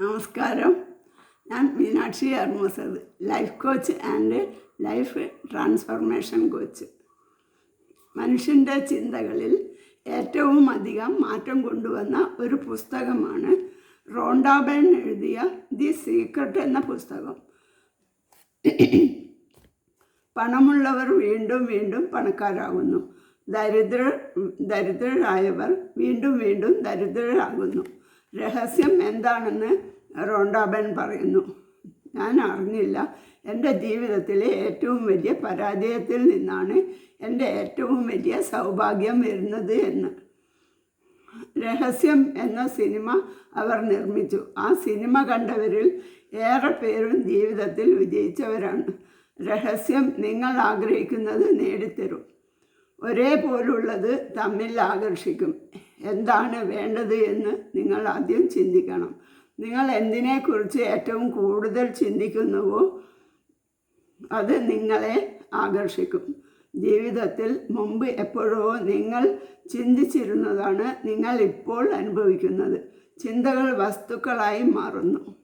നമസ്കാരം. ഞാൻ Meenakshi അർമോസത് life coach and life transformation coach മനുഷ്യന്റെ ചിന്തകളിൽ ഏറ്റവും അധികം മാറ്റം കൊണ്ടുവന്ന ഒരു പുസ്തകമാണ് റോണ്ടാബൻ എഴുതിയ ദി സീക്രട്ട് എന്ന പുസ്തകം. പണമുള്ളവർ വീണ്ടും വീണ്ടും പണക്കാരാകുന്നു. ദരിദ്രർ ദരിദ്രരായവർ വീണ്ടും വീണ്ടും ദരിദ്രരാകുന്നു. രഹസ്യം എന്താണെന്ന് റോണ്ടാബൻ പറയുന്നു. ഞാൻ അറിഞ്ഞില്ല. എന്റെ ജീവിതത്തിലെ ഏറ്റവും വലിയ പരാജയത്തിൽ നിന്നാണ് എന്റെ ഏറ്റവും വലിയ സൗഭാഗ്യം വരുന്നത് എന്ന്. രഹസ്യം എന്ന സിനിമ അവർ നിർമ്മിച്ചു. ആ സിനിമ കണ്ടവരിൽ ഏറെ പേരും ജീവിതത്തിൽ വിജയിച്ചവരാണ്. രഹസ്യം നിങ്ങൾ ആഗ്രഹിക്കുന്നത് നേടിത്തരും. ഒരേപോലുള്ളത് തമ്മിൽ ആകർഷിക്കും. എന്താണ് വേണ്ടത് എന്ന് നിങ്ങൾ ആദ്യം ചിന്തിക്കണം. നിങ്ങൾ എന്തിനെക്കുറിച്ച് ഏറ്റവും കൂടുതൽ ചിന്തിക്കുന്നുവോ അത് നിങ്ങളെ ആകർഷിക്കും. ജീവിതത്തിൽ മുമ്പ് എപ്പോഴോ നിങ്ങൾ ചിന്തിച്ചിരുന്നതാണ് നിങ്ങൾ ഇപ്പോൾ അനുഭവിക്കുന്നത്. ചിന്തകൾ വസ്തുക്കളായി മാറുന്നു.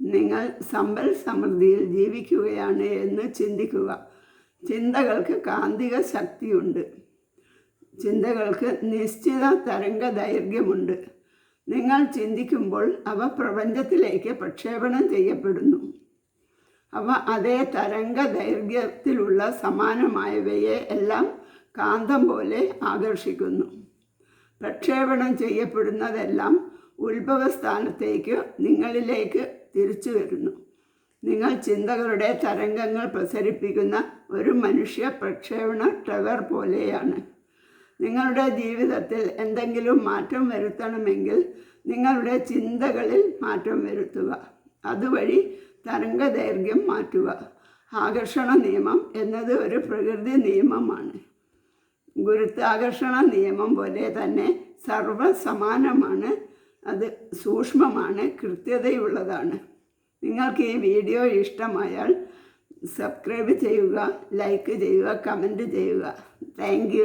നിങ്ങൾ സമ്പൽ സമൃദ്ധിയിൽ ജീവിക്കുകയാണ് എന്ന് ചിന്തിക്കുക. ചിന്തകൾക്ക് കാന്തിക ശക്തിയുണ്ട്. ചിന്തകൾക്ക് നിശ്ചിത തരംഗ ദൈർഘ്യമുണ്ട് നിങ്ങൾ ചിന്തിക്കുമ്പോൾ അവ പ്രപഞ്ചത്തിലേക്ക് പ്രക്ഷേപണം ചെയ്യപ്പെടുന്നു. അവ അതേ തരംഗ ദൈർഘ്യത്തിലുള്ള സമാനമായവയെ എല്ലാം കാന്തം പോലെ ആകർഷിക്കുന്നു. പ്രക്ഷേപണം ചെയ്യപ്പെടുന്നതെല്ലാം ഉത്ഭവസ്ഥാനത്തേക്ക് നിങ്ങളിലേക്ക് തിരിച്ചു വരുന്നു. നിങ്ങൾ ചിന്തകളുടെ തരംഗങ്ങൾ പ്രസരിപ്പിക്കുന്ന ഒരു മനുഷ്യ പ്രക്ഷേപണ ടവർ പോലെയാണ്. നിങ്ങളുടെ ജീവിതത്തിൽ എന്തെങ്കിലും മാറ്റം വരുത്തണമെങ്കിൽ നിങ്ങളുടെ ചിന്തകളിൽ മാറ്റം വരുത്തുക. അതുവഴി തരംഗ ദൈർഘ്യം മാറ്റുക. ആകർഷണ നിയമം എന്നത് ഒരു പ്രകൃതി നിയമമാണ്. ഗുരുത്വാകർഷണ നിയമം പോലെ തന്നെ സർവസമാനമാണ് അത് സൂക്ഷ്മമാണ് കൃത്യതയുള്ളതാണ്. നിങ്ങൾക്ക് ഈ വീഡിയോ ഇഷ്ടമായാൽ സബ്സ്ക്രൈബ് ചെയ്യുക ലൈക്ക് ചെയ്യുക കമന്റ് ചെയ്യുക. താങ്ക്